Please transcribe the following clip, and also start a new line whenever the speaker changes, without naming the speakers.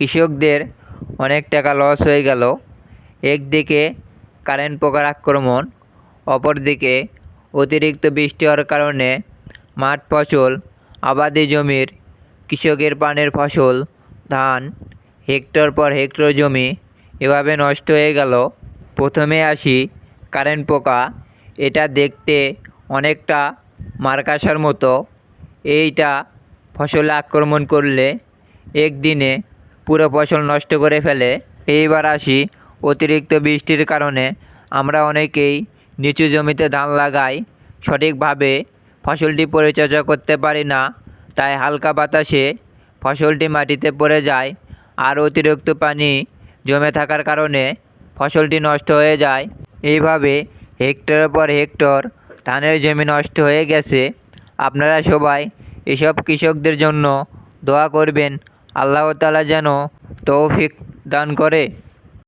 কৃষকদের অনেক টাকা লস হয়ে গেল। একদিকে কারেন্ট পোকার আক্রমণ, অপরদিকে অতিরিক্ত বৃষ্টি হওয়ার কারণে মাঠ ফসল, আবাদি জমির কৃষকের পানের ফসল, ধান, হেক্টর পর হেক্টর জমি এভাবে নষ্ট হয়ে গেল। প্রথমে আসি কারেন্ট পোকা, এটা দেখতে অনেকটা মারকাসার মতো। এইটা ফসলে আক্রমণ করলে একদিনে পুরো ফসল নষ্ট করে ফেলে। এইবার আসি অতিরিক্ত বৃষ্টির কারণে। আমরা অনেকেই নিচু জমিতে ধান লাগাই। সঠিকভাবে ফসলটি পরিচর্যা করতে পারি না, তাই হালকা বাতাসে ফসলটি মাটিতে পড়ে যায় আর অতিরিক্ত পানি জমে থাকার কারণে ফসলটি নষ্ট হয়ে যায়। এইভাবে হেক্টরের পর হেক্টর ধানের জমি নষ্ট হয়ে গেছে। আপনারা সবাই এসব কৃষকদের জন্য দোয়া করবেন। আল্লাহ তাআলা যেন তৌফিক দান করে।